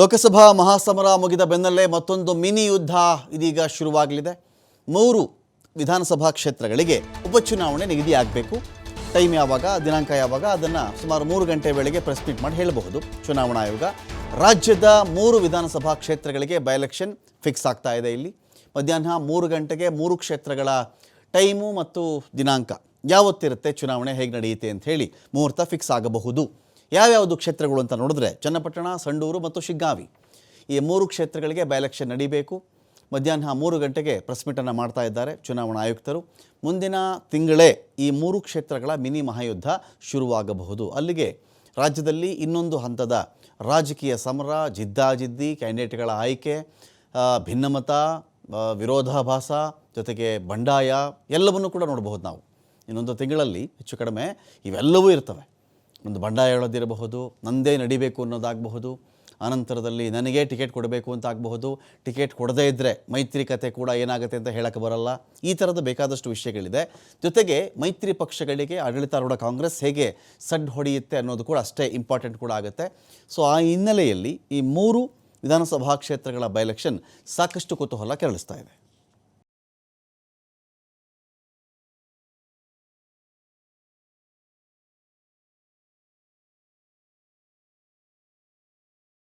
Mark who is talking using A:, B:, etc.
A: ಲೋಕಸಭಾ ಮಹಾಸಮರ ಮುಗಿದ ಬೆನ್ನಲ್ಲೇ ಮತ್ತೊಂದು ಮಿನಿ ಯುದ್ಧ ಇದೀಗ ಶುರುವಾಗಲಿದೆ. ಮೂರು ವಿಧಾನಸಭಾ ಕ್ಷೇತ್ರಗಳಿಗೆ ಉಪಚುನಾವಣೆ ನಿಗದಿಯಾಗಬೇಕು. ಟೈಮ್ ಯಾವಾಗ, ದಿನಾಂಕ ಯಾವಾಗ, ಅದನ್ನು ಸುಮಾರು ಮೂರು ಗಂಟೆ ವೇಳೆಗೆ ಪ್ರೆಸ್ ಮೀಟ್ ಮಾಡಿ ಹೇಳಬಹುದು. ಚುನಾವಣಾ ಆಯೋಗ, ರಾಜ್ಯದ ಮೂರು ವಿಧಾನಸಭಾ ಕ್ಷೇತ್ರಗಳಿಗೆ ಬೈ ಎಲೆಕ್ಷನ್ ಫಿಕ್ಸ್ ಆಗ್ತಾ ಇದೆ ಇಲ್ಲಿ. ಮಧ್ಯಾಹ್ನ ಮೂರು ಗಂಟೆಗೆ ಮೂರು ಕ್ಷೇತ್ರಗಳ ಟೈಮು ಮತ್ತು ದಿನಾಂಕ ಯಾವತ್ತಿರುತ್ತೆ, ಚುನಾವಣೆ ಹೇಗೆ ನಡೆಯುತ್ತೆ ಅಂತ ಹೇಳಿ ಮುಹೂರ್ತ ಫಿಕ್ಸ್ ಆಗಬಹುದು. ಯಾವ್ಯಾವುದು ಕ್ಷೇತ್ರಗಳು ಅಂತ ನೋಡಿದ್ರೆ ಚನ್ನಪಟ್ಟಣ, ಸಂಡೂರು ಮತ್ತು ಶಿಗ್ಗಾವಿ. ಈ ಮೂರು ಕ್ಷೇತ್ರಗಳಿಗೆ ಬೈ ಎಲೆಕ್ಷನ್ ನಡೀಬೇಕು. ಮಧ್ಯಾಹ್ನ ಮೂರು ಗಂಟೆಗೆ ಪ್ರೆಸ್ ಮೀಟನ್ನು ಮಾಡ್ತಾ ಇದ್ದಾರೆ ಚುನಾವಣಾ ಆಯುಕ್ತರು. ಮುಂದಿನ ತಿಂಗಳೇ ಈ ಮೂರು ಕ್ಷೇತ್ರಗಳ ಮಿನಿ ಮಹಾಯುದ್ಧ ಶುರುವಾಗಬಹುದು. ಅಲ್ಲಿಗೆ ರಾಜ್ಯದಲ್ಲಿ ಇನ್ನೊಂದು ಹಂತದ ರಾಜಕೀಯ ಸಮರ, ಜಿದ್ದಾಜಿದ್ದಿ ಕ್ಯಾಂಡಿಡೇಟ್ಗಳ ಆಯ್ಕೆ ಭಿನ್ನಮತ ವಿರೋಧಾಭಾಸ, ಜೊತೆಗೆ ಬಂಡಾಯ ಎಲ್ಲವನ್ನೂ ಕೂಡ ನೋಡಬಹುದು ನಾವು. ಇನ್ನೊಂದು ತಿಂಗಳಲ್ಲಿ ಹೆಚ್ಚು ಕಡಿಮೆ ಇವೆಲ್ಲವೂ ಇರ್ತವೆ. ಒಂದು ಬಂಡಾಯ ಹೇಳೋದಿರಬಹುದು, ನಂದೇ ನಡಿಬೇಕು ಅನ್ನೋದಾಗಬಹುದು, ಆನಂತರದಲ್ಲಿ ನನಗೆ ಟಿಕೆಟ್ ಕೊಡಬೇಕು ಅಂತ ಆಗಬಹುದು ಟಿಕೆಟ್ ಕೊಡದೇ ಇದ್ದರೆ ಮೈತ್ರಿ ಕತೆ ಕೂಡ ಏನಾಗುತ್ತೆ ಅಂತ ಹೇಳಕ್ಕೆ ಬರಲ್ಲ. ಈ ಥರದ ಬೇಕಾದಷ್ಟು ವಿಷಯಗಳಿದೆ. ಜೊತೆಗೆ ಮೈತ್ರಿ ಪಕ್ಷಗಳಿಗೆ ಆಡಳಿತಾರೂಢ ಕಾಂಗ್ರೆಸ್ ಹೇಗೆ ಸಡ್ ಹೊಡೆಯುತ್ತೆ ಅನ್ನೋದು ಕೂಡ ಅಷ್ಟೇ ಇಂಪಾರ್ಟೆಂಟ್ ಕೂಡ ಆಗುತ್ತೆ. ಸೊ ಆ ಹಿನ್ನೆಲೆಯಲ್ಲಿ ಈ ಮೂರು ವಿಧಾನಸಭಾ ಕ್ಷೇತ್ರಗಳ ಬೈ ಎಲೆಕ್ಷನ್ ಸಾಕಷ್ಟು ಕುತೂಹಲ ಕೆರಳಿಸ್ತಾ ಇದೆ.